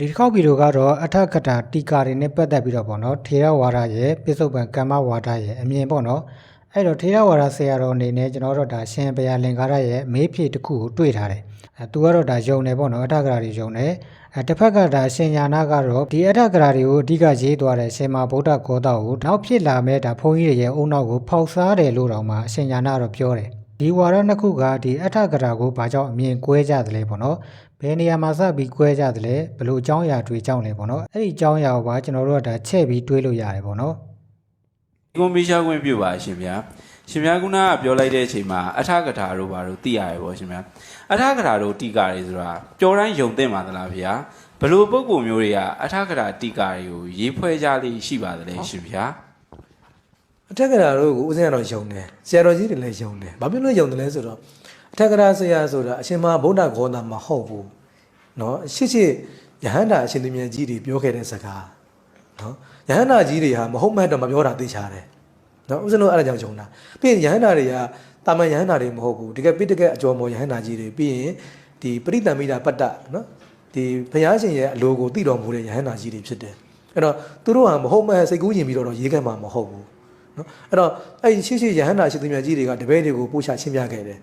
ဒီတစ်ခေါက်ဗီဒီယိုကတော့အထက်ကတာတီကာတွေနဲ့ပတ်သက်ပြီးတော့ပေါ့နော်ထေရဝါဒရဲ့ပြစ္ဆုတ်ပံကမ္မဝါဒရဲ့အမြင်ပေါ့နော်အဲ့တော့ထေရဝါဒဆရာတော်အနေနဲ့ကျွန်တော်တို့ဒါရှင်ဘုရားလင်္ကာရရဲ့မေးဖြေတစ်ခုကိုတွေ့ထားတယ်အဲသူကတော့ဒါယုံတယ်ပေါ့နော်အထက်ကတာတွေယုံတယ်အဲတစ်ဖက်ကဒါရှင်ညာနာကတော့ဒီအထက်ကတာတွေကိုအဓိကရေးသွားတယ်ရှင်မာဗုဒ္ဓဂေါတကိုနောက်ဖြစ်လာမဲ့ဒါဘုန်းကြီးတွေရဲ့အုံနောက်ကိုဖောက်စားတယ်လို့တောင်မှရှင်ညာနာကတော့ပြောတယ်ဒီဝါဒနှစ်ခုကဒီအထက်ကတာကိုဘာကြောင့်အမြင်ကွဲကြသလဲပေါ့နော် ဘယ်နေရာမှာစပြီး꿰ကြသလဲဘယ်လိုအကြောင်းအရာတွေကြောင့်လဲပေါ့နော်အဲ့ဒီအကြောင်းအရာကိုပါကျွန်တော်တို့ကဒါချက်ပြီးတွေးလို့ရတယ်ပေါ့နော်ကွန်ပီရှာခွင့်ပြုပါရှင်ဗျာရှင်ဗျာကုနာကပြောလိုက်တဲ့အချိန်မှာအထကထာတို့ဘာတို့သိရတယ်ပေါ့ရှင်ဗျာအထကထာတို့တီကာတွေဆိုတာကြော်တိုင်းယုံသိမ့်ပါသလားဗျာဘလို့ပုံကူမျိုးတွေကအထကထာတီကာတွေကိုရေးဖွဲကြလိရှိပါသလဲရှင်ဗျာအထက်ကရာတို့ကိုဦးဇင်းကတော့ယုံတယ်ဆရာတော်ကြီးတွေလည်းယုံတယ်ဘာဖြစ်လို့ယုံတယ်လဲဆိုတော့အထက်ကရာဆရာဆိုတာအရှင်မဗုဒ္ဓဂေါတာမဟုတ်ဘူး နော်ရှေ့ရှေ့ယဟန္တာအရှင်သူမြတ်ကြီးတွေပြောခဲ့တဲ့စကားနော်ယဟန္တာကြီးတွေဟာမဟုတ်မှတ်တော့မပြောတာသိချာတယ်နော်ဦးဇင်းတို့အဲ့ဒါကြောင့်ဂျုံတာပြီးရင်ယဟန္တာတွေကတာမန်ယဟန္တာတွေမဟုတ်ဘူးတကယ်ပိတကယ်အကျော်မော်ယဟန္တာကြီးတွေပြီးရင်ဒီပရိသမိတာပတ္တနော်ဒီဘုရားရှင်ရဲ့အလိုကိုသိတော်မူတဲ့ယဟန္တာကြီးတွေဖြစ်တယ်အဲ့တော့သူတို့ဟာမဟုတ်မှန်စိတ်ကူးရင်ပြီးတော့ရေးခဲ့မှာမဟုတ်ဘူးနော်အဲ့တော့အဲ့ရှေ့ရှေ့ယဟန္တာရှင်သူမြတ်ကြီးတွေကတပည့်တွေကိုပို့ချရှင်းပြခဲ့တယ်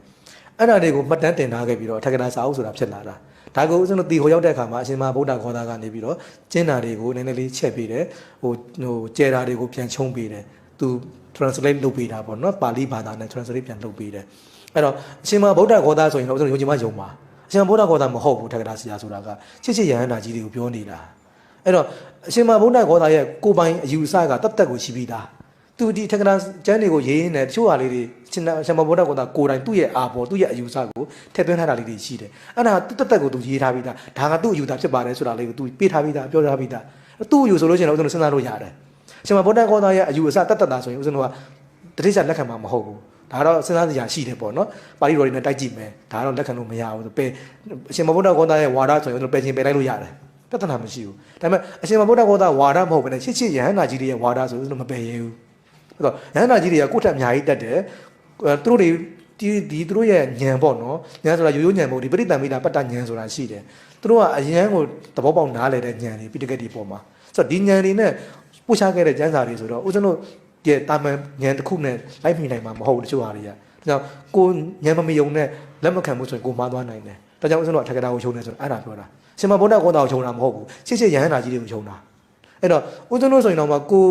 အဲ့ဒါတွေကိုမှတ်တမ်းတင်ထားခဲ့ပြီးတော့ထက္ကနာစာအုပ်ဆိုတာဖြစ်လာတာ ဒါကိုဦးဇင်းတို့တီဟိုရောက်တဲ့အခါမှာအရှင်မဗုဒ္ဓခေါ်တာကနေပြီးတော့ကျင်းတာတွေကိုနည်းနည်းလေးချက်ပေးတယ်ဟိုဟိုကျဲတာတွေကိုပြန်ချုံပေးတယ်သူ translate လုပ်ပေးတာပေါ့နော်ပါဠိဘာသာနဲ့ translate ပြန်လုပ်ပေးတယ်အဲ့တော့အရှင်မဗုဒ္ဓခေါ်တာဆိုရင်တော့ဦးဇင်းတို့ယုံကြည်မှယုံပါအရှင်မဗုဒ္ဓခေါ်တာမဟုတ်ဘူးထက်ကရာဆရာဆိုတာကချစ်ချစ်ယဟန္တာကြီးတွေကိုပြောနေတာအဲ့တော့အရှင်မဗုဒ္ဓခေါ်တာရဲ့ကိုယ်ပိုင်အယူအဆကတတ်တက်ကိုရှိပြီးသား သူဒီထက်ကရာကျမ်းတွေကိုရေးရင်းနဲ့တချို့ဟာလေးတွေရှင်နာရှင်မဘုဒ္ဓကကိုယ်တိုင်သူ့ရဲ့အာဘော်သူ့ရဲ့အယူဆကိုထည့်သွင်းထားတာလေးတွေရှိတယ်အဲ့ဒါတက်တက်ကိုသူရေးထားပြီးသားဒါကသူ့အယူသားဖြစ်ပါတယ်ဆိုတာလေးကိုသူပေးထားပြီးသားပြောထားပြီးသားသူ့အယူဆိုလို့ရှိရင်တော့ဦးဇင်းတို့စဉ်းစားလို့ရတယ်ရှင်မဘုဒ္ဓကောသားရဲ့အယူအဆတက်တက်တာဆိုရင်ဦးဇင်းတို့ကတတိယလက်ခံမှာမဟုတ်ဘူးဒါတော့စဉ်းစားစရာရှိတယ်ပေါ့နော်ပါဠိတော်တွေနဲ့တိုက်ကြည့်မယ်ဒါတော့လက်ခံလို့မရဘူးပယ်အရှင်မဘုဒ္ဓကောသားရဲ့ဝါဒဆိုရင်ဦးဇင်းတို့ပယ်ခြင်းပယ်လိုက်လို့ရတယ်ပြဿနာမရှိဘူးဒါပေမဲ့အရှင်မဘုဒ္ဓကောသားဝါဒမဟုတ်ဘဲနဲ့ချစ်ချစ်ယဟန္တာကြီးတွေရဲ့ဝါဒဆိုဦးဇင်းတို့မပယ်ရဘူး အဲ့တော့ရဟန္တာကြီးတွေကကိုယ့်ထက်အများကြီးတက်တယ်အဲသူတို့တွေဒီဒီသူတို့ရဲ့ညံပေါ့နော်ညံဆိုတာရိုးရိုးညံပေါ့ဒီပရိသတ်မိတာပတ္တညံဆိုတာရှိတယ်သူတို့ကအရန်ကိုသဘောပေါက်နားလည်တဲ့ညံတွေပိတကက်တွေပေါ်မှာဆိုတော့ဒီညံတွေနဲ့ပို့ချခဲ့တဲ့ကျမ်းစာတွေဆိုတော့ဦးဇင်းတို့ရဲ့တာမန်ညံတစ်ခုနဲ့လိုက်မိနိုင်မှာမဟုတ်ဘူးတချို့ဟာတွေကဒါကြောင့်ကိုညံမမယုံနဲ့လက်မခံဘူးဆိုရင်ကိုမှားသွားနိုင်တယ်ဒါကြောင့်ဦးဇင်းတို့အထက်ကတာကိုခြုံနေဆိုတော့အဲ့ဒါပြောတာရှင်မဘုဒ္ဓကောတာကိုခြုံတာမဟုတ်ဘူးချစ်ချစ်ယဟန္တာကြီးတွေကိုခြုံတာ အဲ့တော့ဦးဇင်းတို့ဆိုရင်တော့မှကို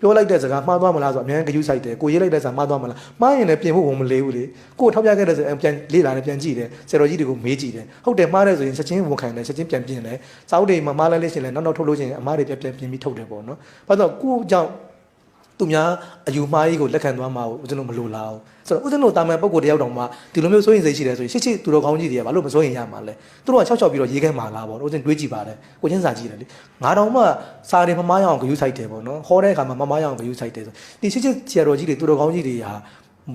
ပြောလိုက်တဲ့စကားမှားသွားမလားဆိုအများကြီးဂရုစိုက်တယ်ကိုရေးလိုက်တဲ့စကားမှားသွားမလားမှားရင်လည်းပြင်ဖို့ဝင်မလေးဘူးလေကိုထောက်ပြခဲ့တဲ့ဆိုရင်ပြန်လေ့လာတယ်ပြန်ကြည့်တယ်ဆရာတော်ကြီးတွေကိုမေးကြည့်တယ်ဟုတ်တယ်မှားတယ်ဆိုရင်ချက်ချင်းဝန်ခံတယ်ချက်ချင်းပြန်ပြင်တယ်စာအုပ်တွေမှာမှားလိုက်လို့ရှိရင်လည်းနောက်နောက်ထုတ်လို့ရှိရင်အမားတွေပြန်ပြန်ပြင်ပြီးထုတ်တယ်ပေါ့နော်ဘာလို့ကိုကြောင့်သူများအယူမှားကြီးကိုလက်ခံသွားမှာဦးဇင်းတို့မလိုလား ဆိုတော့ဦးဇင်းတို့တာမန်ပုံကိုတယောက်တောင်မှဒီလိုမျိုးစိုးရင်စိတ်ရှိတယ်ဆိုရင်ရှစ်ချစ်သူတော်ကောင်းကြီးတွေကဘာလို့မစိုးရင်ရမှာလဲသူတို့ကချောက်ချောက်ပြီးတော့ရေးခဲ့မှာလားပေါ့ဦးဇင်းတွေးကြည့်ပါတယ်ကိုချင်းစာကြည့်တယ်လေငါတောင်မှစာတွေမမားရအောင်ဂယုစိုက်တယ်ပေါ့နော်ဟောတဲ့အခါမှာမမားရအောင်ဂယုစိုက်တယ်ဆိုဒီရှစ်ချစ်ဆရာတော်ကြီးတွေသူတော်ကောင်းကြီးတွေဟာ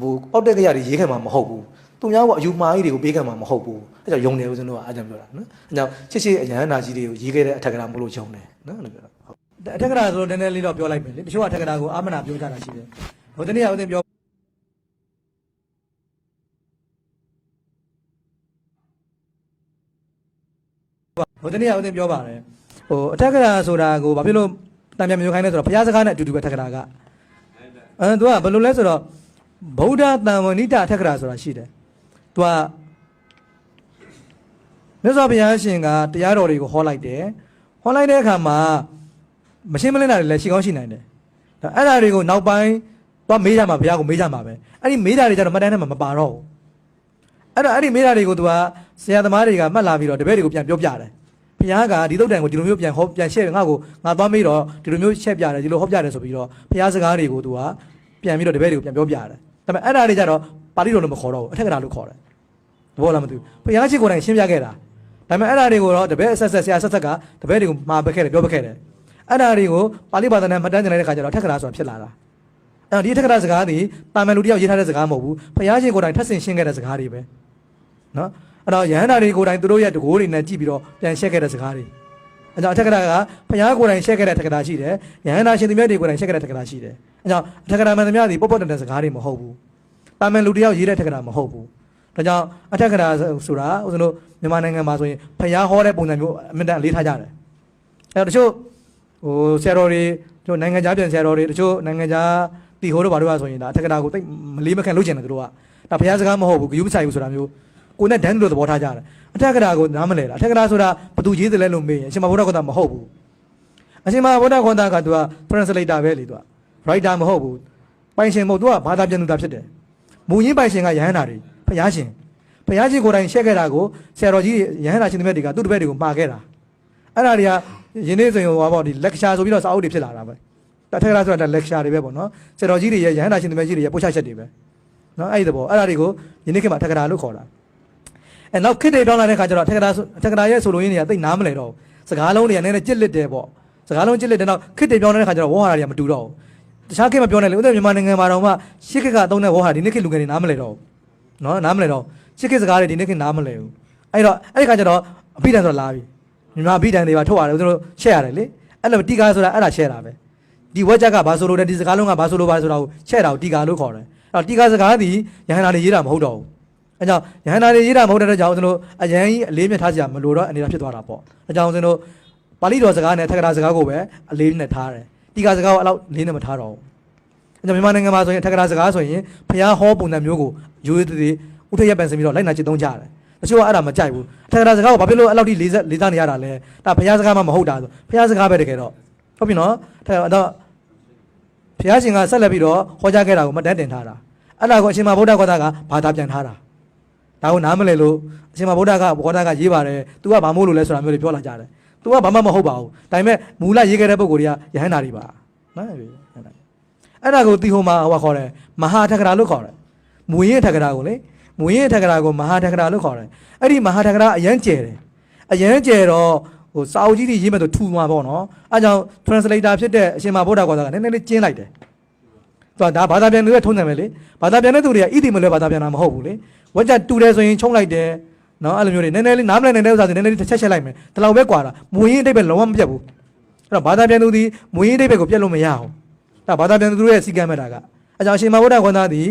ဟိုပောက်တဲ့ကြရတွေရေးခဲ့မှာမဟုတ်ဘူးသူများကအယူမှားကြီးတွေကိုပေးခဲ့မှာမဟုတ်ဘူးအဲကြောင့်ယုံတယ်ဦးဇင်းတို့ကအားကြောင့်ပြောတာနော်အဲကြောင့်ချစ်ချစ်အရဟန္တာကြီးတွေကိုရေးခဲ့တဲ့အထက်ကရာမလို့ယုံတယ်နော်လို့ပြောတာဟုတ်အထက်ကရာဆိုတော့နည်းနည်းလေးတော့ပြောလိုက်မယ်လေတချို့ကအထက်ကရာကိုအာမနာပြောကြတာရှိတယ်ဟိုတနေ့ကဦးသိန်းပြော ဟိုတနေ့ကဦးသိန်းပြောပါတယ်ဟိုအထက်ကရာဆိုတာကိုဘာဖြစ်လို့တံပြန်မျိုးခိုင်းလဲဆိုတော့ဘုရားစကားနဲ့အတူတူပဲအထက်ကရာကအဲသူကဘယ်လိုလဲဆိုတော့ဗုဒ္ဓတန်ဝဏိတအထက်ကရာဆိုတာရှိတယ်သူကမြတ်စွာဘုရားရှင်ကတရားတော်တွေကိုဟောလိုက်တယ်ဟောလိုက်တဲ့အခါမှာမရှင်းမလင်းတာတွေလည်းရှိကောင်းရှိနိုင်တယ်ဒါအဲ့ဒါတွေကိုနောက်ပိုင်းသွားမေးကြမှာဘုရားကိုမေးကြမှာပဲအဲ့ဒီမေးတာတွေကျတော့မှတ်တမ်းထဲမှာမပါတော့ဘူးအဲ့တော့အဲ့ဒီမေးတာတွေကိုသူကဆရာသမားတွေကမှတ်လာပြီးတော့တပည့်တွေကိုပြန်ပြောပြတယ် ဘုရားကဒီတုတ်တန်ကိုဒီလိုမျိုးပြန်ဟောပြန်ရှင်းငါ့ကိုငါသွားမေးတော့ဒီလိုမျိုးချက်ပြတယ်ဒီလိုဟောပြတယ်ဆိုပြီးတော့ဘုရားစကားတွေကိုသူကပြန်ပြီးတော့တပည့်တွေကိုပြန်ပြောပြတယ်ဒါပေမဲ့အဲ့ဒါတွေကျတော့ပါဠိတော်လို့မခေါ်တော့ဘူးအထက်ကရာလို့ခေါ်တယ်သဘောလားမသိဘူးဘုရားရှိခိုးတိုင်ရှင်းပြခဲ့တာဒါပေမဲ့အဲ့ဒါတွေကိုတော့တပည့်အဆက်ဆက်ဆရာဆက်ဆက်ကတပည့်တွေကိုမှာပက်ခဲ့တယ်ပြောပက်ခဲ့တယ်အဲ့ဒါတွေကိုပါဠိဘာသာနဲ့မှတ်တမ်းတင်လိုက်တဲ့ခါကျတော့ထက်ကရာဆိုတာဖြစ်လာတာအဲ့တော့ဒီထက်ကရာစကားသည်တာမန်လူတယောက်ရေးထားတဲ့စကားမဟုတ်ဘူးဖယားရှင်ကိုယ်တိုင်ထပ်ဆင်ရှင်းခဲ့တဲ့စကားတွေပဲနော် အဲ့တော့ယဟန္တာတွေကိုယ်တိုင်သူတို့ရဲ့တကိုးတွေနဲ့ကြည့်ပြီးတော့ပြန်ရှက်ခဲ့တဲ့စကားတွေအဲ့ကြောင့်အထက်ကရာကဖယားကိုယ်တိုင်ရှက်ခဲ့တဲ့ထက်ကရာရှိတယ်ယဟန္တာရှင်သူမြတ်တွေကိုယ်တိုင်ရှက်ခဲ့တဲ့ထက်ကရာရှိတယ်အဲ့ကြောင့်အထက်ကရာမှန်သမျှသည်ပေါ့ပေါ့တန်တန်စကားတွေမဟုတ်ဘူးတာမန်လူတယောက်ရေးတဲ့ထက်ကရာမဟုတ်ဘူးဒါကြောင့်အထက်ကရာဆိုတာဦးဇင်းတို့မြန်မာနိုင်ငံမှာဆိုရင်ဖယားဟောတဲ့ပုံစံမျိုးအမြင့်တန်အလေးထားကြတယ်အဲတော့တချို့ဟိုဆရာတော်တွေတို့နိုင်ငံခြားပြန်ဆရာတော်တွေတချို့နိုင်ငံခြားတီဟိုတို့ဘာတို့ပါဆိုရင်ဒါအထက်ကတာကိုတိတ်မလေးမခံလုပ်ကျင်တယ်သူတို့ကဒါဘုရားစကားမဟုတ်ဘူးဂယုမဆိုင်ဘူးဆိုတာမျိုး ကိုနဲ့ဒန်းတို့သဘောထားကြတယ်အထက်ကတာကိုနားမလဲတာအထက်ကတာဆိုတာဘသူရေးတယ်လဲလို့မေးရင်အရှင်မဘုရားကတာမဟုတ်ဘူးအရှင်မဘုရားကတာကသူက translator ပဲလေသူက writer မဟုတ်ဘူးပိုင်ရှင်မဟုတ်သူကဘာသာပြန်သူတာဖြစ်တယ်မူရင်းပိုင်ရှင်ကယဟန္တာတွေဘုရားရှင်ဘုရားရှင်ကိုယ်တိုင်ရှက်ခဲ့တာကိုဆရာတော်ကြီးယဟန္တာရှင်တပည့်တွေကသူ့တပည့်တွေကိုမှာခဲ့တာအဲ့ဒါတွေကယင်းနေ့ဆိုရင်ဟိုပါပေါ့ဒီ lecture ဆိုပြီးတော့စာအုပ်တွေဖြစ်လာတာပဲတထက်ကရာဆိုတာ lecture တွေပဲပေါ့နော်ဆရာတော်ကြီးတွေရဲ့ရဟန္တာရှင်တွေကြီးတွေရဲ့ပို့ချချက်တွေပဲနော်အဲ့ဒီတော့အဲ့ဒါတွေကိုယင်းနေ့ခေတ်မှာထက်ကရာလို့ခေါ်တာ အဲနောက်ခေတ်တွေတောင်းလာတဲ့ခါကျတော့ထက်ကရာထက်ကရာရဲ့ဆိုလိုရင်းတွေကတိတ်နားမလဲတော့ဘူးစကားလုံးတွေကနည်းနည်းကြစ်လစ်တယ်ပေါ့စကားလုံးကြစ်လစ်တဲ့နောက်ခေတ်တွေပြောင်းတဲ့ခါကျတော့ဝေါ်ဟာတွေကမတူတော့ဘူးတခြားခေတ်မပြောနဲ့လေဥပမာမြန်မာနိုင်ငံမှာတော့မှရှစ်ခေတ်ကအသုံးတဲ့ဝေါ်ဟာဒီနေ့ခေတ်လူငယ်တွေနားမလဲတော့ဘူးနော်နားမလဲတော့ရှစ်ခေတ်စကားတွေဒီနေ့ခေတ်နားမလဲဘူးအဲ့တော့အဲ့ဒီခါကျတော့အပိဒံဆိုတော့လာပြီမြန်မာအဘိဓမ္မာတွေပါထုတ်ရတယ်ဦးဇင်းတို့ရှက်ရတယ်လေအဲ့လိုတီကာဆိုတာအဲ့ဒါရှက်တာပဲဒီဝက်ချက်ကဘာဆိုလို့လဲဒီစကားလုံးကဘာဆိုလို့ပါဆိုတာကိုရှက်တာကိုတီကာလို့ခေါ်တယ်အဲ့တော့တီကာစကားသည်ယဟန္တာတွေရေးတာမဟုတ်တော့ဘူး အဲကြောင့်ယဟန္တာတွေရေးတာမဟုတ်တဲ့အတွက်ကြောင့်ဦးဇင်းတို့အရန်ကြီးအလေးမြတ်ထားစရာမလိုတော့အနေနဲ့ဖြစ်သွားတာပေါ့အဲကြောင့်ဦးဇင်းတို့ပါဠိတော်စကားနဲ့ထက္ကရာစကားကိုပဲအလေးနဲ့ထားတယ်တီကာစကားကိုအဲ့လောက်လေးနဲ့မထားတော့ဘူးအဲကြောင့်မြန်မာနိုင်ငံမှာဆိုရင်ထက္ကရာစကားဆိုရင်ဖျားဟောပုံစံမျိုးကိုရိုးရိုးသေးသေးဥထရက်ပန်စင်ပြီးတော့လိုက်နာကျင့်သုံးကြတယ်တချို့ကအဲ့ဒါမကြိုက်ဘူးထက္ကရာစကားကိုဘာဖြစ်လို့အဲ့လောက်ထိလေးစားလေးစားနေရတာလဲဒါဖျားစကားမှမဟုတ်တာဆိုဖျားစကားပဲတကယ်တော့ဟုတ်ပြီနော်ထက္ကရာတော့ဖျားရှင်ကဆက်လက်ပြီးတော့ဟောကြားခဲ့တာကိုမတန်းတင်ထားတာအဲ့ဒါကိုအရှင်မဗုဒ္ဓဂေါတာကဘာသာပြန်ထားတာ ဒါကိုနားမလဲလို့အရှင်မဗုဒ္ဓကဘောဓကရေးပါတယ် तू ကဘာမို့လို့လဲဆိုတာမျိုးတွေပြောလာကြတယ် तू ကဘာမှမဟုတ်ပါဘူးဒါပေမဲ့မူလရေးခဲ့တဲ့ပုံကိုယ်တွေကယဟန္တာတွေပါနော်အဲ့ဒါကိုတီဟိုမှာဟိုခေါ်တယ်မဟာထက္ကရာလို့ခေါ်တယ်မူရင်းထက္ကရာကိုလေမူရင်းထက္ကရာကိုမဟာထက္ကရာလို့ခေါ်တယ်အဲ့ဒီမဟာထက္ကရာအရန်ကျယ်တယ်အရန်ကျယ်တော့ဟိုစာအုပ်ကြီးတွေရေးမဲ့ဆိုထူမှာပေါ့နော်အဲကြောင့် translator ဖြစ်တဲ့အရှင်မဗုဒ္ဓကွာကနည်းနည်းလေးကျင်းလိုက်တယ်သူကဒါဘာသာပြန်လို့ထုံးတယ်ပဲလေဘာသာပြန်တဲ့သူတွေကဣတိမလဲဘာသာပြန်တာမဟုတ်ဘူးလေ ဝက်ကြတူတယ်ဆိုရင်ချုံလိုက်တယ်နော်အဲ့လိုမျိုးတွေနည်းနည်းလေးနားမလည်နိုင်တဲ့ဥစ္စာတွေနည်းနည်းလေးတစ်ချက်ချက်လိုက်မယ်ဒီလောက်ပဲကွာတာမူရင်းအတိတ်ပဲလုံးဝမပြတ်ဘူးအဲ့တော့ဘာသာပြန်သူဒီမူရင်းအတိတ်ပဲကိုပြတ်လို့မရအောင်ဒါဘာသာပြန်သူတို့ရဲ့စီကံမဲ့တာကအဲကြောင့်အရှင်မဗုဒ္ဓကွန်သားဒီ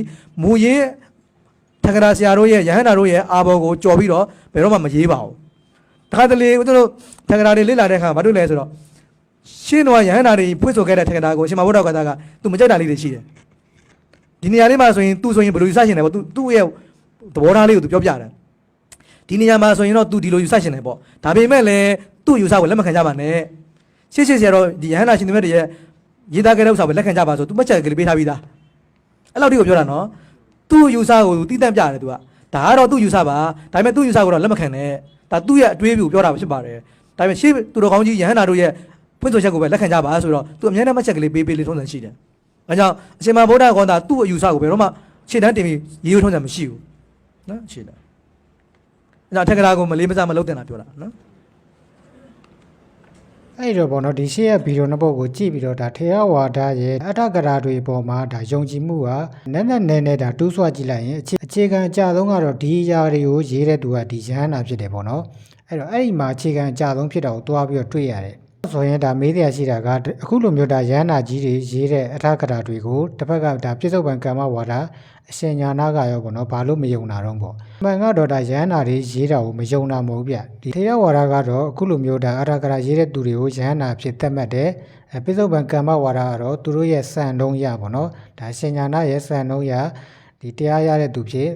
မူရင်းထက္ကရာဆရာတို့ရဲ့ယဟန္တာတို့ရဲ့အာဘော်ကိုကြော်ပြီးတော့ဘယ်တော့မှမရေးပါဘူးတခါတလေဦးတို့ထက္ကရာတွေလေ့လာတဲ့အခါဘာလို့လဲဆိုတော့ရှင်းတော့ယဟန္တာတွေဖွင့်ဆိုခဲ့တဲ့ထက္ကရာကိုအရှင်မဗုဒ္ဓကွန်သားကသူမကြိုက်တာလေးတွေရှိတယ်ဒီနေရာလေးမှာဆိုရင်သူဆိုရင်ဘယ်လိုယူဆရှင်လဲပေါ့သူသူ့ရဲ့ သဘောထားလေးကိုသူပြောပြတယ် ဒီနေရာမှာဆိုရင်တော့ तू ဒီလိုယူဆရှင်တယ်ပေါ့ဒါပေမဲ့လည်းသူ့ယူဆကိုလက်မခံကြပါနဲ့ရှေ့ရှေ့ဆရာတော်ဒီယဟန္တာရှင်သမီးတွေရဲ့ရေးသားခဲ့တဲ့ဥစ္စာကိုလက်ခံကြပါဆို तू မှတ်ချက်ကလေးပေးထားပြီးသားအဲ့လောက်ထိကိုပြောတာနော်သူ့ယူဆကိုတီးတန့်ပြတယ် तू ကဒါကတော့သူ့ယူဆပါဒါပေမဲ့သူ့ယူဆကိုတော့လက်မခံနဲ့ဒါသူ့ရဲ့အတွေးကိုပြောတာဖြစ်ပါတယ်ဒါပေမဲ့ရှေ့သူတော်ကောင်းကြီးယဟန္တာတို့ရဲ့ဖွင့်ဆိုချက်ကိုပဲလက်ခံကြပါဆိုတော့ तू အများနဲ့မှတ်ချက်ကလေးပေးပေးလေးထုံးစံရှိတယ်အဲကြောင့်အရှင်မဗုဒ္ဓဂေါတာသူ့အယူဆကိုဘယ်တော့မှခြေတန်းတင်ပြီးရေးထုံးစံမရှိဘူး နော်ခြေတန်းအဲ့ဒါထက်ကရာကိုမလေးမစားမလုပ်တင်တာပြောတာနော်အဲ့ဒီတော့ဗောနော်ဒီရှေ့ရဲ့ဗီဒီယိုနှစ်ပုဒ်ကိုကြည့်ပြီးတော့ဒါထေရဝါဒရဲ့အထက်ကရာတွေပေါ်မှာဒါယုံကြည်မှုကနက်နက်နဲနဲဒါတူးဆွကြည့်လိုက်ရင်အခြေအခြေခံအကြဆုံးကတော့ဒီအရာတွေကိုရေးတဲ့သူကဒီရဟန္တာဖြစ်တယ်ဗောနော်အဲ့တော့အဲ့ဒီမှာအခြေခံအကြဆုံးဖြစ်တာကိုတွားပြီးတော့တွေ့ရတယ် ဆိုရင်ဒါမေးတရားရှိတာကအခုလိုမျိုးဒါရဟန္တာကြီးတွေရေးတဲ့အထက်ကရာတွေကိုတစ်ဖက်ကဒါပြစ္ဆုတ်ပံကမ္မဝါဒအရှင်ညာနာကရောဗောနော်ဘာလို့မယုံတာတော့ဗောမှန်ကတော့ဒါရဟန္တာတွေရေးတာကိုမယုံတာမဟုတ်ဗျဒီထေရဝါဒကတော့အခုလိုမျိုးဒါအထက်ကရာရေးတဲ့သူတွေကိုရဟန္တာဖြစ်သတ်မှတ်တယ်အဲပြစ္ဆုတ်ပံကမ္မဝါဒကတော့သူတို့ရဲ့စံနှုန်းရဗောနော်ဒါရှင်ညာနာရဲ့စံနှုန်းရဒီတရားရတဲ့သူဖြစ်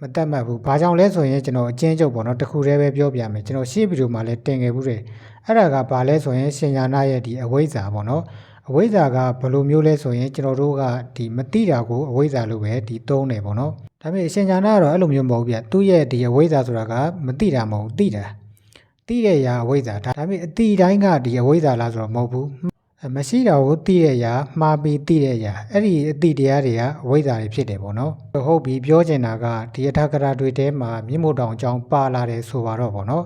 မတတ်မှတ်ဘူး။ဘာကြောင့်လဲဆိုရင်ကျွန်တော်အချင်းချုပ်ပေါ့နော်တခုတည်းပဲပြောပြမယ်။ကျွန်တော်ရှေ့ဗီဒီယိုမှာလည်းတင်ခဲ့ဘူးတယ်။ အဲ့ဒါကဘာလဲဆိုရင်ရှင်ညာနာရဲ့ဒီအဝိဇ္ဇာပေါ့နော်အဝိဇ္ဇာကဘယ်လိုမျိုးလဲဆိုရင်ကျွန်တော်တို့ကဒီမသိတာကိုအဝိဇ္ဇာလို့ပဲဒီသုံးတယ်ပေါ့နော်ဒါပေမဲ့ရှင်ညာနာကတော့အဲ့လိုမျိုးမဟုတ်ဘူးပြသူ့ရဲ့ဒီအဝိဇ္ဇာဆိုတာကမသိတာမဟုတ်သိတာသိတဲ့ရာအဝိဇ္ဇာဒါပေမဲ့အတိတိုင်းကဒီအဝိဇ္ဇာလားဆိုတော့မဟုတ်ဘူးမရှိတာကိုသိတဲ့ရာမှားပြီးသိတဲ့ရာအဲ့ဒီအတိတရားတွေကအဝိဇ္ဇာတွေဖြစ်တယ်ပေါ့နော်ဟုတ်ပြီပြောချင်တာကဒီအထကရာတွေထဲမှာမြင့်မို့တောင်အကြောင်းပါလာတယ်ဆိုပါတော့ပေါ့နော်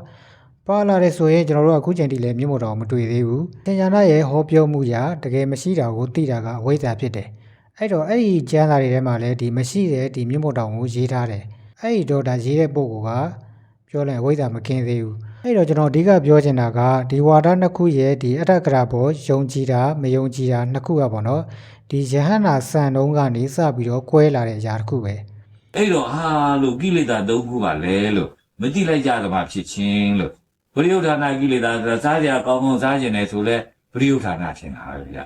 ပါလာတယ်ဆိုရင်ကျွန်တော်တို့ကအခုချိန်ထိလည်းမြင့်မို့တောင်မတွေ့သေးဘူး။သင်္ကြန်ရဲ့ဟောပြောမှုရာတကယ်မရှိတာကိုသိတာကအဝိဇ္ဇာဖြစ်တယ်။အဲ့တော့အဲ့ဒီကျမ်းစာတွေထဲမှာလည်းဒီမရှိတဲ့ဒီမြင့်မို့တောင်ကိုရေးထားတယ်။အဲ့ဒီတော့ဒါရေးတဲ့ပုံကပြောလိုက်အဝိဇ္ဇာမကင်းသေးဘူး။အဲ့တော့ကျွန်တော်အဓိကပြောချင်တာကဒီဝါဒနှစ်ခုရဲ့ဒီအထက်ကရာဘောယုံကြည်တာမယုံကြည်တာနှစ်ခုကပေါ့နော်ဒီယဟန္တာစံတုံးကနေစပြီးတော့ကွဲလာတဲ့အရာတစ်ခုပဲအဲ့တော့ဟာလို့ကိလေသာသုံးခုပါလဲလို့မကြည့်လိုက်ကြသမှာဖြစ်ချင်းလို့ ပရိယုဌာဏကိလေသာဆိုတာစားကြကောင်းကောင်းစားခြင်းနဲ့ဆိုလဲပရိယုဌာဏထင်တာပဲဗျာ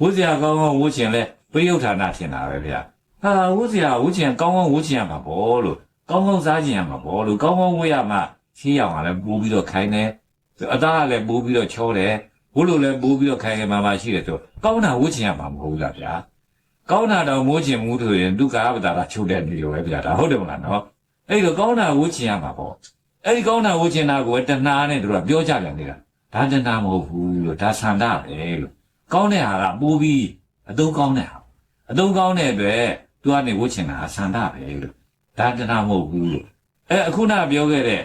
ဝိဇ္ဇာကောင်းကောင်းဝှခြင်းလဲပရိယုဌာဏထင်တာပဲဗျာဟာဝိဇ္ဇာဝှခြင်းကောင်းကောင်းဝှခြင်းရမှာပေါ့လို့ကောင်းကောင်းစားခြင်းရမှာပေါ့လို့ကောင်းကောင်းဝှရမှာရှင်းရအောင်လည်းပိုးပြီးတော့ခိုင်းတယ်အသားကလည်းပိုးပြီးတော့ချောတယ်ဘိုးလိုလည်းပိုးပြီးတော့ခိုင်းခိုင်းမှမှရှိတယ်ဆိုကောင်းတာဝှခြင်းရမှာမဟုတ်ဘူးလားဗျာကောင်းတာတော့မိုးချင်မှုဆိုရင်ဒုက္ခပဒါရချုပ်တဲ့နေလိုပဲဗျာဒါဟုတ်တယ်မလားနော်အဲ့ဒီတော့ကောင်းတာဝှချင်ရမှာပေါ့ အဲ့ဒီကောင်းတာဝှချင်တာကိုတဏှာနဲ့တို့ကပြောကြပြန်နေတာဒါတဏှာမဟုတ်ဘူးလို့ဒါဆန္ဒပဲလို့ကောင်းတဲ့ဟာကပိုးပြီးအသုံးကောင်းတဲ့ဟာအသုံးကောင်းတဲ့အတွက်သူကနေဝှချင်တာဆန္ဒပဲလို့ဒါတဏှာမဟုတ်ဘူးလို့အဲအခုနပြောခဲ့တဲ့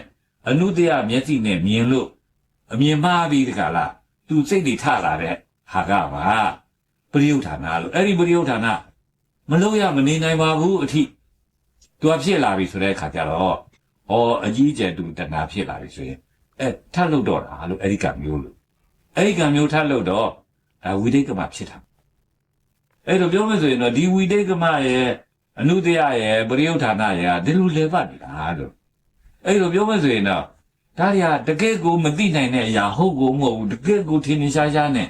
အနုတ္တရမျက်စိနဲ့မြင်လို့အမြင်မှားပြီးတခါလားသူစိတ်တွေထလာတဲ့ဟာကပါပရိယုဌာဏလို့အဲ့ဒီပရိယုဌာဏမလို့ရမနေနိုင်ပါဘူးအထိသူကဖြစ်လာပြီဆိုတဲ့အခါကျတော့ ဩအကြီးကျယ်သူတဏှာဖြစ်လာပြီဆိုရင်အဲထပ်လို့တော့တာလို့အဲ့ဒီကံမျိုးလို့အဲ့ဒီကံမျိုးထပ်လို့တော့အဲဝိတိတ်ကမဖြစ်တာအဲ့တော့ပြောမယ်ဆိုရင်တော့ဒီဝိတိတ်ကမရဲ့အနုတ္တရရဲ့ပရိယုဌာဏရဲ့ဒီလိုလေပတ်နေတာလို့အဲ့တော့ပြောမယ်ဆိုရင်တော့ဒါတွေကတကယ့်ကိုမသိနိုင်တဲ့အရာဟုတ်ကိုမဟုတ်ဘူးတကယ့်ကိုထင်ထင်ရှားရှားနဲ့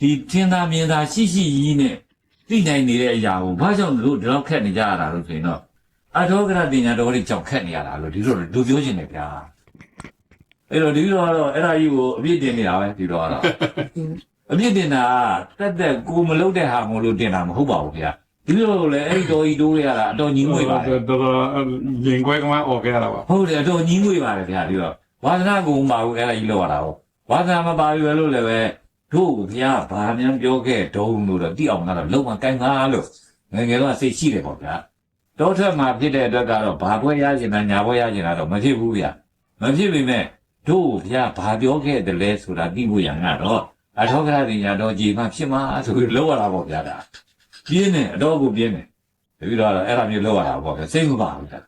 ဒီထင်သာမြင်သာရှိရှိကြီးနဲ့သိနိုင်နေတဲ့အရာကိုဘာကြောင့်လို့ဒီလောက်ခက်နေကြရတာလို့ဆိုရင်တော့ အထောကရပညာတော်တွေကြောင့်ခက်နေရတာလို့ဒီလိုလူပြောချင်တယ်ဗျာအဲ့တော့ဒီလိုကတော့အဲ့ဒါကြီးကိုအပြစ်တင်နေတာပဲဒီတော့ကတော့အပြစ်တင်တာကတက်တက်ကိုမလုပ်တဲ့ဟာမလို့တင်တာမဟုတ်ပါဘူးဗျာဒီလိုလေအဲ့ဒီတော်ကြီးတိုးရတာအတော်ကြီးငွေပါလေတော်တော်ရင်ခွဲကမှអော်ခဲ့ရတာပါဟုတ်တယ်အတော်ကြီးငွေပါလေဗျာဒီတော့ဝါသနာကိုမပါဘူးအဲ့ဒါကြီးလောက်ရတာဟုတ်ဝါသနာမပါဘူးလို့လည်းပဲတို့ကဗျာဘာများပြောခဲ့တုံးလို့တော့တိအောင်ကတော့လုံးဝကိုင်းကားလို့ငယ်ငယ်တော့စိတ်ရှိတယ်ပေါ့ဗျာ တောထက်မှာဖြစ်တဲ့အတွက်ကတော့ဘာပွဲရကျင်တာညာပွဲရကျင်တာတော့မဖြစ်ဘူးဗျာမဖြစ်ပေမဲ့တို့ဗျာဘာပြောခဲ့တယ်လဲဆိုတာသိဖို့ရံကတော့အထောက်ကရတင်ညာတော့ကြည်မှဖြစ်မှာဆိုပြီးလောက်ရတာပေါ့ဗျာဒါပြင်းနေအတော့ကိုပြင်းနေတပြီးတော့အဲ့ဒါမျိုးလောက်ရတာပေါ့ဗျာစိတ်မပါဘူးဗျာ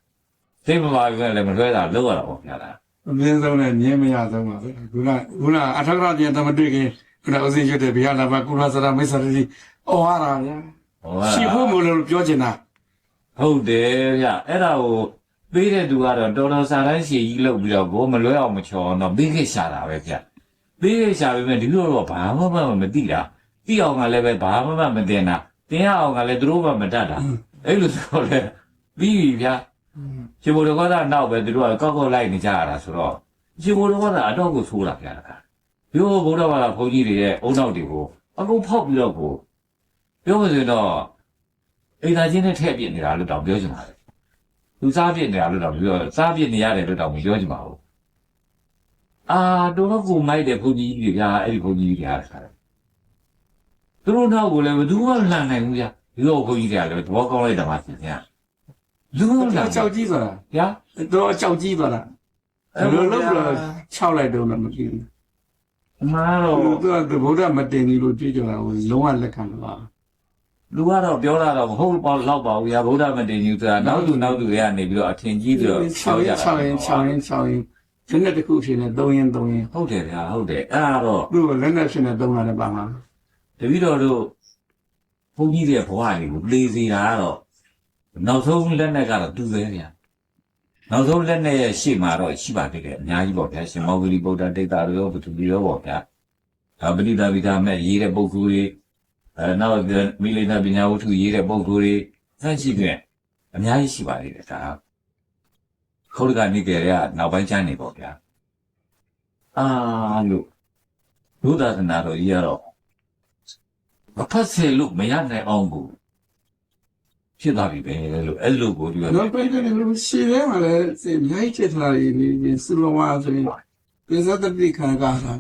စိတ်မပါဘူးလည်းမလွှဲတာလောက်ရတာပေါ့ဗျာဒါအမြင့်ဆုံးနဲ့မြင်းမရဆုံးပါပဲခုနခုနအထောက်အပြန်တမတွေ့ခင်ခုနဥစဉ်ရွတ်တဲ့ဘုရားလာပါကုလသရမိတ်ဆရာကြီးအော်ဟာတာဗျာဟောရှိဖို့မလို့ပြောချင်တာ ဟုတ်တယ်ဗျအဲ့ဒါကိုပေးတဲ့သူကတော့တော်တော်စာတိုင်းရှည်ကြီးလုပ်ပြီးတော့ကိုမလွဲအောင်မချော်အောင်တော့ပေးခဲ့ရှာတာပဲဗျပေးခဲ့ရှာပေမဲ့ဒီလိုတော့ဘာမှမမသိတာသိအောင်ကလည်းပဲဘာမှမမတင်တာတင်ရအောင်ကလည်းသူတို့မှမတတ်တာအဲ့လိုဆိုတော့လေပြီးပြီဗျရှင်ဘုရားကနောက်ပဲသူတို့ကကောက်ကောက်လိုက်နေကြရတာဆိုတော့ရှင်ဘုရားကအတော့ကိုဆိုးလာဗျာတခါပြောဘုရားဘာသာဘုန်းကြီးတွေရဲ့အုံနောက်တွေကိုအကုန်ဖောက်ပြီးတော့ကိုပြောမစင်တော့ အိမ်သာချင်းနဲ့ထည့်ပြစ်နေတာလို့တောင်ပြောချင်ပါတယ်။သူစားပြစ်နေတာလို့တောင်ပြောစားပြစ်နေရတယ်လို့တောင်မပြောချင်ပါဘူး။အာတော်တော့ကိုမိုက်တဲ့ဘုန်းကြီးကြီးတွေဗျာအဲ့ဒီဘုန်းကြီးကြီးတွေအားခါတယ်။သူတို့နောက်ကိုလည်းဘယ်သူမှလှန်နိုင်ဘူးဗျာ။ဒီလိုဘုန်းကြီးတွေကလည်းသဘောကောင်းလိုက်တာမှသိကြ။လူမှလှန်ကြောက်ကြီးဆိုတာဗျာတော့ကြောက်ကြီးသွားတာဘယ်လိုလုပ်လို့ခြောက်လိုက်တော့လည်းမသိဘူးအမှန်တော့သူကဗုဒ္ဓမတင်ဘူးလို့ကြွေးကြော်တာကိုလုံးဝလက်ခံတော့ လူကတော့ပြောလာတော့မဟုတ်ပေါ့လောက်ပါဘူးဗျာဗုဒ္ဓမတင်ကြီးဆိုတာနောက်သူနောက်သူတွေကနေပြီးတော့အထင်ကြီးပြီးတော့ခြောက်ရင်ခြောက်ရင်ခြောက်ရင်ခြောက်ရင်ဒီနေ့တစ်ခုဖြစ်နေ3ရင်3ရင်ဟုတ်တယ်ဗျာဟုတ်တယ်အဲ့ဒါတော့သူ့ကိုလက်နဲ့ဖြစ်နေ3လာတယ်ပါမှာတပည့်တော်တို့ဘုန်းကြီးတွေဘဝတွေကိုလေစီတာကတော့နောက်ဆုံးလက်နဲ့ကတော့တူသေးဗျာနောက်ဆုံးလက်နဲ့ရဲ့ရှေ့မှာတော့ရှိပါသေးတယ်အများကြီးပေါ့ဗျာရှင်မောဂလိဗုဒ္ဓတိတ်တာရောဘုသူပြီးရောပေါ့ဗျာဒါပဋိသဗိဓာမဲ့ရေးတဲ့ပုဂ္ဂိုလ်တွေ အဲနောက်မိလိနာပညာဝတ္ထုရေးတဲ့ပုဂ္ဂိုလ်တွေဆန့်ရှိပြန်အများကြီးရှိပါသေးတယ်ဒါခေါရကနေကြရနောက်ပိုင်းကျမ်းနေပေါ့ဗျာအာလို့ဘုဒ္ဓသနာတော်ကြီးကတော့မဖတ်စေလို့မရနိုင်အောင်ကိုဖြစ်သွားပြီပဲလို့အဲ့လိုကိုပြောတော့ပြန်တယ်လို့ရှိတယ်မှာလည်းစေမြိုက်ချစ်ထားရည်ဒီစူလဝါဆိုရင်ပိစတတိခံကားတာ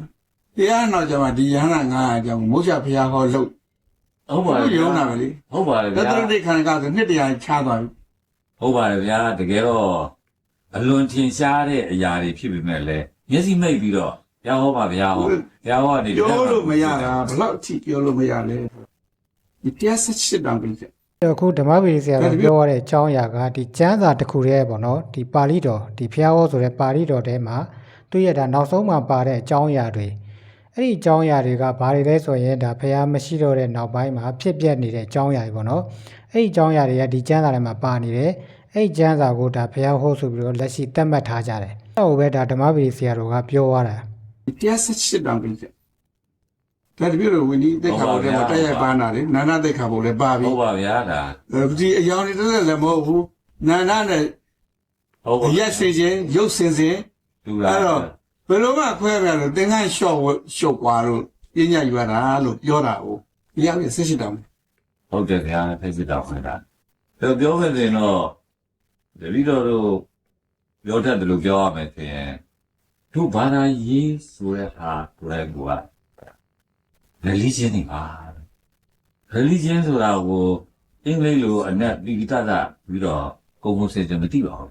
တရားနောက်ကျမှဒီယဟနာ900ကျောင်းမုတ်ချဖျားဟောလို့ ဟုတ်ပါဘုရဲ့ရုံးတာပဲလေဟုတ်ပါရဲ့တဗျာတတိခံကားဆိုနှစ်တရာချသွားပြီဟုတ်ပါရဲ့ဗျာတကယ်တော့အလွန်ထင်ရှားတဲ့အရာတွေဖြစ်ပေမဲ့လည်းမျက်စိမိတ်ပြီးတော့ဘုရားဟောပါဘုရားဟောဘုရားဟောကနေပြောလို့မရတာဘလောက်အထိပြောလို့မရလဲဒီတရားဆက်ချစ်တောင်ပြီအခုဓမ္မပရိဆရာကပြောရတဲ့အကြောင်းအရာကဒီကျမ်းစာတစ်ခုတည်းပေါ့နော်ဒီပါဠိတော်ဒီဖျားဟောဆိုတဲ့ပါဠိတော်ထဲမှာသူရဲ့ဒါနောက်ဆုံးမှာပါတဲ့အကြောင်းအရာတွေ အဲ့ဒီအကြောင်းအရာတွေကဘာတွေလဲဆိုရင်ဒါဖျားမရှိတော့တဲ့နောက်ပိုင်းမှာဖြစ်ပျက်နေတဲ့အကြောင်းအရာတွေပေါ့နော်အဲ့ဒီအကြောင်းအရာတွေကဒီကျမ်းစာထဲမှာပါနေတယ်အဲ့ဒီကျမ်းစာကိုဒါဖျားဟောဆိုပြီးတော့လက်ရှိသတ်မှတ်ထားကြတယ်အဲ့ဟိုပဲဒါဓမ္မပတိဆရာတော်ကပြောသွားတာတရားဆက်ရှစ်တောင်ပြည့်တယ်ဒါတပြည့်လို့ဝင်းဒီတိတ်ခါဘုလည်းတက်ရိုက်ပန်းတာလေနာနာတိတ်ခါဘုလည်းပါပြီဟုတ်ပါဗျာဒါဒီအယောင်တွေတက်လည်းမဟုတ်ဘူးနာနာနဲ့ဟုတ်ပါရက်စင်ချင်းရုပ်စင်စင်လူလာအဲ့တော့ဘ ယ်လိုမှခွဲပြလို့သင်္ကန်းလျှော့ဝရှုပ်သွားလို့ပညာယူရတာလို့ပြောတာ哦တရားပြည့်ဆက်ရှစ်တောင်ဟုတ်တယ်ဗျာဖိတ်စစ်တော်ခင်ဗျာပြောပြောမယ်ဆိုရင်တော့တပည့်တော်တို့ပြောတတ်တယ်လို့ပြောရမယ်ဆိုရင်သူဘာသာရေးဆိုတဲ့ဟာကိုယ်က religion နေပါ religion ဆိုတာကိုအင်္ဂလိပ်လိုအနက်ပိဋကသပြီးတော့ကိုယ်ကိုယ်စင်စင်မသိပါဘူး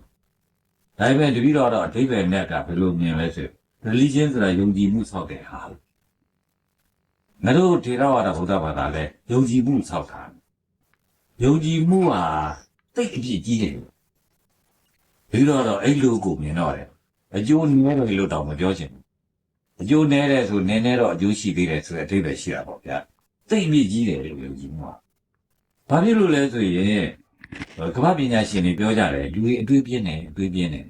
ဒါပေမဲ့တပည့်တော်တော့အဓိပ္ပာယ်နဲ့ကဘယ်လိုမြင်လဲဆို religion ဆိုတာယုံကြည်မှုဆောက်တဲ့ဟာငါတို့ထေရဝါဒဗုဒ္ဓဘာသာလဲယုံကြည်မှုဆောက်တာယုံကြည်မှုဟာတိတ်အပြည့်ကြီးတယ်ပြီးတော့တော့အဲ့လိုကိုမြင်တော့တယ်အကျိုးနည်းတယ်လို့တော့မပြောချင်ဘူးအကျိုးနည်းတယ်ဆိုနည်းနည်းတော့အကျိုးရှိသေးတယ်ဆိုတဲ့အဓိပ္ပာယ်ရှိတာပေါ့ဗျာတိတ်အပြည့်ကြီးတယ်လို့ယုံကြည်မှုဟာဘာဖြစ်လို့လဲဆိုရင်ကမ္ဘာပညာရှင်တွေပြောကြတယ်လူတွေအတွေးပြင်းတယ်အတွေးပြင်းတယ်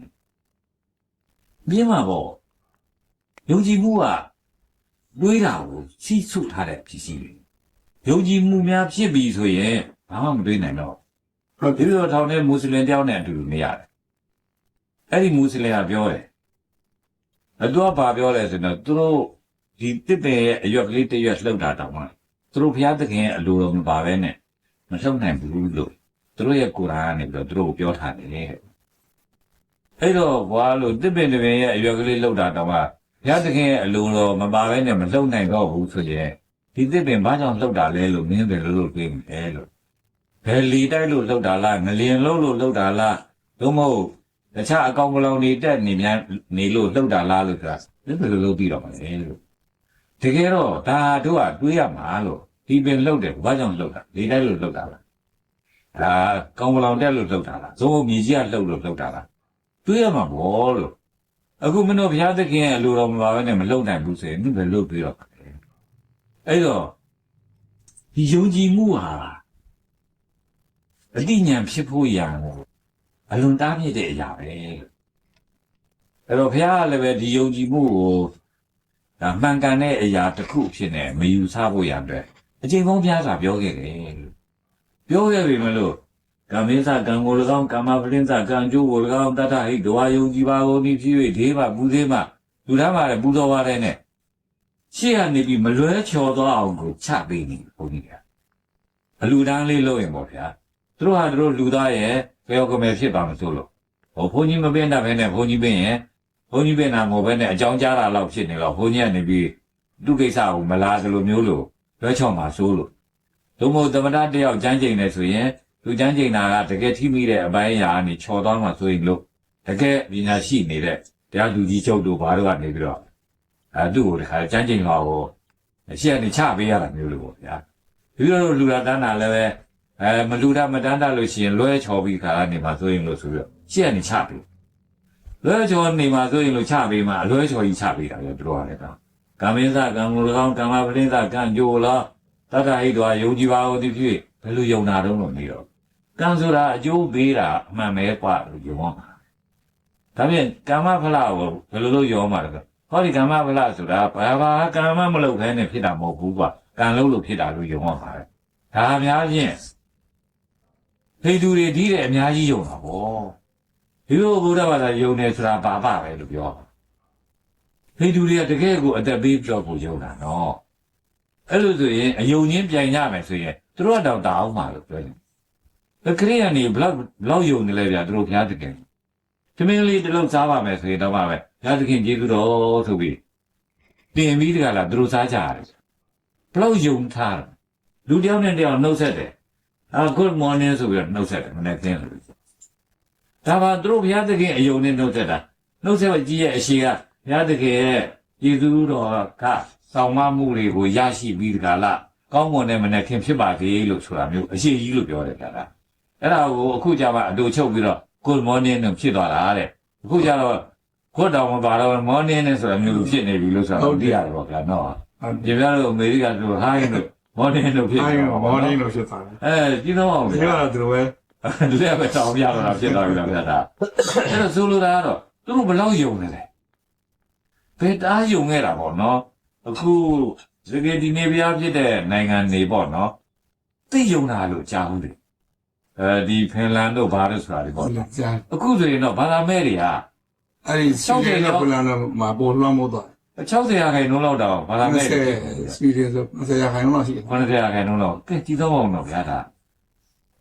ပြင်းမှာပေါ့ ယုံကြည်မှုကတွေးတာကိုစီးဆုထားတဲ့ပစ္စည်းတွေယုံကြည်မှုများဖြစ်ပြီဆိုရင်ဘာမှမတွေးနိုင်တော့ဟုတ်ဒီလိုထောင်တဲ့မွတ်စလင်တယောက်နဲ့အတူတူနေရတယ်အဲ့ဒီမွတ်စလင်ကပြောတယ်အတူကဘာပြောလဲဆိုတော့သူတို့ဒီတစ်ပယ်ရဲ့အရွက်ကလေးတစ်ရွက်လှုပ်တာတောင်မှသူတို့ဘုရားသခင်ရဲ့အလိုတော်မပါဘဲနဲ့မလှုပ်နိုင်ဘူးလို့သူတို့ရဲ့ကိုယ်တိုင်ကနေပြီးတော့သူတို့ကိုပြောထားတယ်တဲ့အဲ့တော့ဘွာလို့တစ်ပင်တစ်ပင်ရဲ့အရွက်ကလေးလှုပ်တာတောင်မှ ဘုရားသခင်ရဲ့အလိုတော်မပါဘဲနဲ့မလှုပ်နိုင်တော့ဘူးဆိုရင်ဒီတစ်ပင်ဘာကြောင့်လှုပ်တာလဲလို့မင်းပဲလို့လို့ပြေးမယ်လို့ဘယ်လီတိုက်လို့လှုပ်တာလားငလျင်လှုပ်လို့လှုပ်တာလားသို့မဟုတ်တခြားအကောင်ကလောင်နေတက်နေများနေလို့လှုပ်တာလားလို့ဆိုတာဒီဘယ်လိုလုပ်ပြီးတော့မလဲလို့တကယ်တော့ဒါတို့ကတွေးရမှာလို့ဒီပင်လှုပ်တယ်ဘာကြောင့်လှုပ်တာလေတိုက်လို့လှုပ်တာလားဒါကောင်ကလောင်တက်လို့လှုပ်တာလားသို့မဟုတ်မြေကြီးကလှုပ်လို့လှုပ်တာလားတွေးရမှာဘောလို့ အခုမင်းတို့ဘုရားသခင်ရဲ့အလိုတော်မပါဘဲနဲ့မလှုပ်နိုင်ဘူးဆိုရင်ဒီဘယ်လိုတွေးတော့မလဲအဲ့တော့ဒီယုံကြည်မှုဟာအတိညာဏ်ဖြစ်ဖို့ရံကိုအလွန်တားမြစ်တဲ့အရာပဲအဲ့တော့ဘုရားကလည်းပဲဒီယုံကြည်မှုကိုဒါမှန်ကန်တဲ့အရာတစ်ခုဖြစ်နေမယူဆဖို့ရအတွက်အချိန်ပေါင်းပြားစွာပြောခဲ့တယ်လို့ပြောခဲ့ပြီမလို့ ကမ္မေသကံကို၎င်းကာမပလင်းသကံကျိုးကို၎င်းတတ္ထဟိဒဝါယုံကြည်ပါကုန်သည်ဖြစ်၍ဒေဝပူသေးမှလူသားပါလေပူတော်ပါတယ်နဲ့ရှေ့ကနေပြီးမလွဲချော်သွားအောင်ကိုချပေးနေဘုန်းကြီးကအလူတန်းလေးလုပ်ရင်ပေါ့ဗျာသူတို့ဟာသူတို့လူသားရဲ့ကြောက်ကမယ်ဖြစ်ပါမစိုးလို့ဟိုဘုန်းကြီးမပင်တာပဲနဲ့ဘုန်းကြီးပင်ရင်ဘုန်းကြီးပင်တာမဟုတ်ဘဲနဲ့အကြောင်းကြားတာလောက်ဖြစ်နေတော့ဘုန်းကြီးကနေပြီးသူ့ကိစ္စကိုမလာသလိုမျိုးလို့လွှဲချော်မှာစိုးလို့ဒုမို့သမဏတယောက်ကျမ်းကျိန်နေဆိုရင် သူကျမ်းကျိန်တာကတကယ်ထိမိတဲ့အပိုင်းအရာကနေချော်သွားမှဆိုရင်လို့တကယ်ပညာရှိနေတဲ့တရားလူကြီးချုပ်တို့ဘာတို့ကနေပြီးတော့အဲသူ့ကိုတခါကျမ်းကျိန်တော်ကိုရှေ့ကနေချပေးရတာမျိုးလို့ပေါ့ဗျာဒီလိုလူလာတန်းတာလည်းပဲအဲမလူတာမတန်းတာလို့ရှိရင်လွဲချော်ပြီးခါကနေမှဆိုရင်လို့ဆိုပြီးတော့ရှေ့ကနေချပြီးလွဲချော်နေမှဆိုရင်လို့ချပြီးမှအလွဲချော်ကြီးချပြီးတာလေတို့ရတယ်တော့ကမ္မင်းစကံမူ၎င်းကမ္မပလင်းစကံကြိုလားတတ္တဟိတောယုံကြည်ပါဦးသည်ဖြစ်ဘယ်လိုယုံတာတော့လို့နေတော့ ကံဆိုတာအကျိုးပေးတာအမှန်ပဲกว่าလို့ယုံအောင်ဒါဖြင့်ကာမဖလားကိုဘယ်လိုလုပ်ယုံမှာလဲဟောဒီကာမဖလားဆိုတာဘာဘာကာမမလုပ်ဘဲနဲ့ဖြစ်တာမဟုတ်ဘူးกว่ากံလုပ်လို့ဖြစ်တာလို့ယုံအောင်ပါတယ်ဒါအများဖြင့် ဖေသူတွေဒီတဲ့အများကြီးယုံတာဗောဒီလိုဘုရားဘာသာယုံနေဆိုတာဘာပါပဲလို့ပြောဖေသူတွေကတကယ်ကိုအသက်ပေးပြောဖို့ယုံတာနော်အဲ့လိုဆိုရင်အယုံချင်းပြိုင်ကြမယ်ဆိုရင်သူတို့ကတော့တောင်းပါလို့ပြောတယ်ဒါ ခရိယန်နေဘလောက်ဘလောက်ယုံနေလဲဗျာသူတို့ဘုရားတကယ်တမင်းလေးတစ်လုံးစားပါမယ်ဆိုရင်တော့ပါပဲဘုရားသခင်ကျေးဇူးတော်ဆိုပြီးတင်ပြီးတကလားသူတို့စားကြရတယ်ဘလောက်ယုံထားတယ်လူတစ်ယောက်နဲ့တစ်ယောက်နှုတ်ဆက်တယ်အာ good morning ဆိုပြီးတော့နှုတ်ဆက်တယ်မနေ့ကင်းလို့ဒါပါသူတို့ဘုရားသခင်အယုံနဲ့နှုတ်ဆက်တာနှုတ်ဆက်ကြီးရဲ့အရှိကဘုရားသခင်ရဲ့ယေသူတော်ကဆောင်မမှုတွေကိုရရှိပြီးဒီကလာကောင်းမွန်တဲ့မနေ့ခင်ဖြစ်ပါသေးလို့ဆိုတာမျိုးအရှိကြီးလို့ပြောတယ်ဗျာလား အဲ့ဒါကိုအခုကြပါအတူချုပ်ပြီးတော့ good morning နဲ့ဖြစ်သွားတာတဲ့အခုကျတော့ကိုတော်မပါတော့ morning နဲ့ဆိုတာမျိုးဖြစ်နေပြီလို့ဆိုတာသိရတယ်ပေါ့ဗျာနော်ဒီပြတော့အမေရိကန်တို့ hi လို့ morning လို့ဖြစ်အိုနေင်းတာမောပေါ့်နင်းနော်လို့ဖြစ်သွားတယ်အဲကြည့်တော့အောင်ဒီဗျာကတော့သူတို့ပဲလက်ပဲတောင်းပြတော့တာဖြစ်သွားပြီလားဗျာဒါအဲ့တော့ဆိုလိုတာကတော့သူတို့ဘယ်လောက်ယုံနေလဲဘယ်တားယုံခဲ့တာပေါ့နော်အခုစကေဒီနေပြားဖြစ်တဲ့နိုင်ငံတွေပေါ့နော်သိယုံတာလို့ကြားဘူးလေ အဲဒီဖင်လန်တို့ဘာလို့ဆိုတာတွေဟုပေါ့တ်လားကြာအခုဆိုရင်တော့ဘာသာမဲ့တွေကအဲ့ဒီစီးရီးနဲ့ပလန်မှာပေါ်လွှမ်းမိုးသွား60ရာခိုင်နှုန်းလောက်တော့ဘာသာမဲ့တွေစီးရီးဆိုဆရာခိုင်တော့ရှိတယ်90ရာခိုင်နှုန်းလောက်ကဲကြည့်တော့အောင်တော့ဗျာဒါ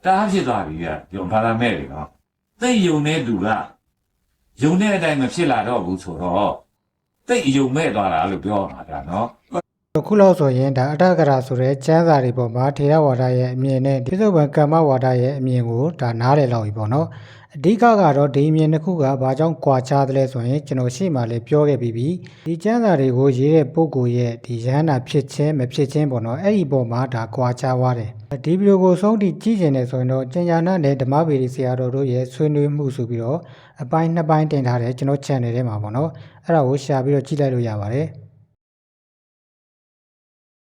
တားဖြစ်သွားပြီဗျာပြောဘာသာမဲ့တွေနော်သိယုံတဲ့သူကယုံတဲ့အတိုင်းမဖြစ်လာတော့ဘူးဆိုတော့သိယုံမဲ့သွားတာလို့ပြောတာဗျာနော်အ ခုလောက်ဆိုရင်ဒါအထက်ကရာဆိုတဲ့ကျမ်းစာတွေပေါ်မှာထေရဝါဒရဲ့အမြင်နဲ့ပြစ္ဆုတ်ပံကမ္မဝါဒရဲ့အမြင်ကိုဒါနားလည်လောက်ပြီပေါ့နော်အဓိကကတော့ဒီအမြင်တစ်ခုကဘာကြောင့်ကွာခြားတယ်လဲဆိုရင်ကျွန်တော်ရှေ့မှာလည်းပြောခဲ့ပြီးပြီဒီကျမ်းစာတွေကိုရေးတဲ့ပုဂ္ဂိုလ်ရဲ့ဒီရဟန္တာဖြစ်ခြင်းမဖြစ်ခြင်းပေါ့နော်အဲ့ဒီပေါ်မှာဒါကွာခြားသွားတယ်ဒီဗီဒီယိုကိုဆုံးထိကြည့်ကျင်တယ်ဆိုရင်တော့ကျင်ညာနာနဲ့ဓမ္မဗေဒီဆရာတော်တို့ရဲ့ဆွေးနွေးမှုဆိုပြီးတော့အပိုင်းနှစ်ပိုင်းတင်ထားတယ်ကျွန်တော် channel ထဲမှာပေါ့နော်အဲ့ဒါကိုရှာပြီးတော့ကြည့်လိုက်လို့ရပါတယ်